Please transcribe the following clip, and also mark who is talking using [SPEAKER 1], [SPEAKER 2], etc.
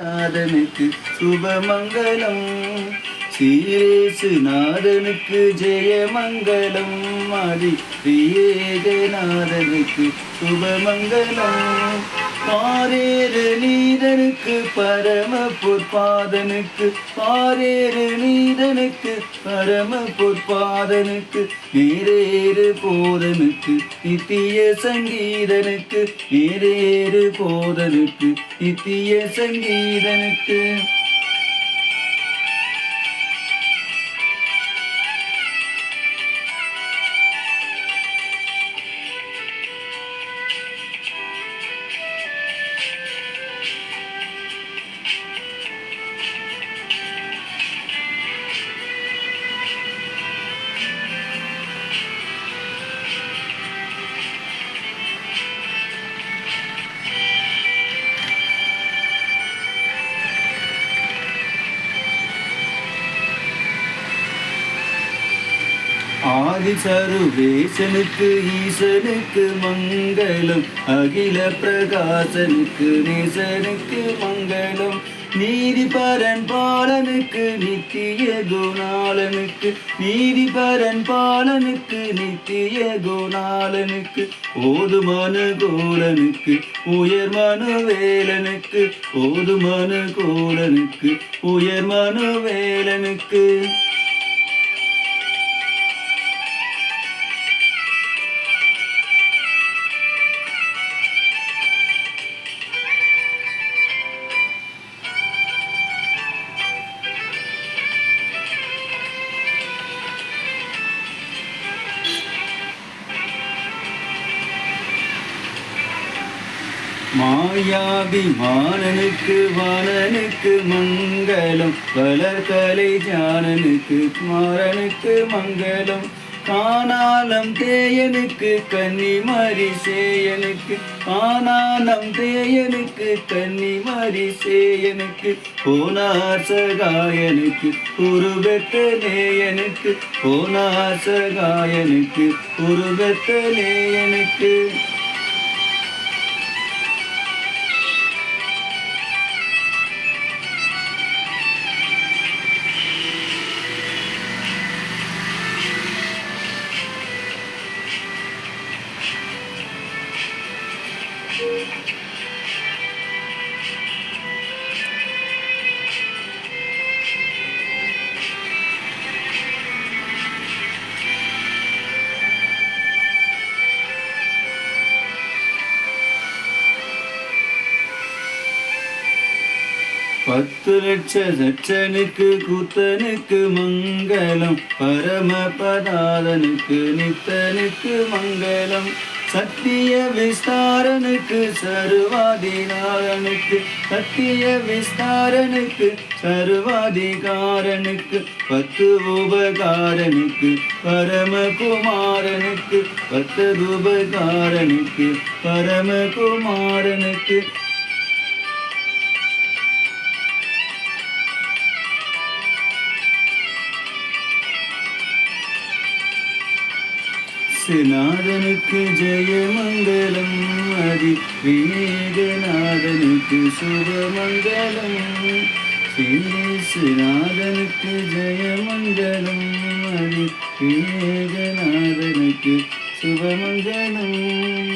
[SPEAKER 1] நாதனுக்கு சுபமங்கலம். சீரேசு நாதனுக்கு ஜெயமங்கலம். ஆதி பிரியேகநாதனுக்கு சுபமங்கலம். பாரேறு நீதனுக்கு பரம பொற்பாதனுக்கு பாரேறு நீதனுக்கு பரம பொற்பாதனுக்கு நீரேறு போதனுக்கு நித்திய சங்கீதனுக்கு நீரேறு போதனுக்கு நித்திய சங்கீதனுக்கு. ஆதிசருவேசனுக்கு ஈசனுக்கு மங்களம். அகில பிரகாசனுக்கு நேசனுக்கு மங்களம். நீதிபரன் பாலனுக்கு நித்திய குணாலனுக்கு நீதிபரன் பாலனுக்கு நித்திய குணாலனுக்கு ஓதுமான கோலனுக்கு உயர் மனுவேலனுக்கு ஓதுமான கோலனுக்கு உயர் மனுவேலனுக்கு மாயாபிமானனுக்கு வாணனுக்கு மங்களம் வளர்கலை ஜானனுக்கு குமாரனுக்கு மங்களம் காணாலம் தேயனுக்கு கன்னிமரி சேயனுக்கு காணாலம் தேயனுக்கு கன்னிமரி சேயனுக்கு போனார் சகாயனுக்கு உருவெத்த நேயனுக்கு போனார் சகாயனுக்கு உருவெத்த நேயனுக்கு. பத்து லட்ச சச்சனுக்கு குத்தனுக்கு மங்களம் பரமபதாதனுக்கு நித்தனுக்கு மங்களம் சத்திய விஸ்தாரனுக்கு சர்வாதிகாரனுக்கு சத்திய விஸ்தாரனுக்கு சர்வாதிகாரனுக்கு பத்து உபகாரனுக்கு பரமகுமாரனுக்கு பத்து உபகாரனுக்கு பரமகுமாரனுக்கு சிநாதனுக்கு ஜெயமங்கலம் அதி விநீகநாதனுக்கு சுபமங்கலம் ஸ்ரீநாதனுக்கு ஜெயமங்கலம் அதி விநீகநாதனுக்கு சுபமங்கலம்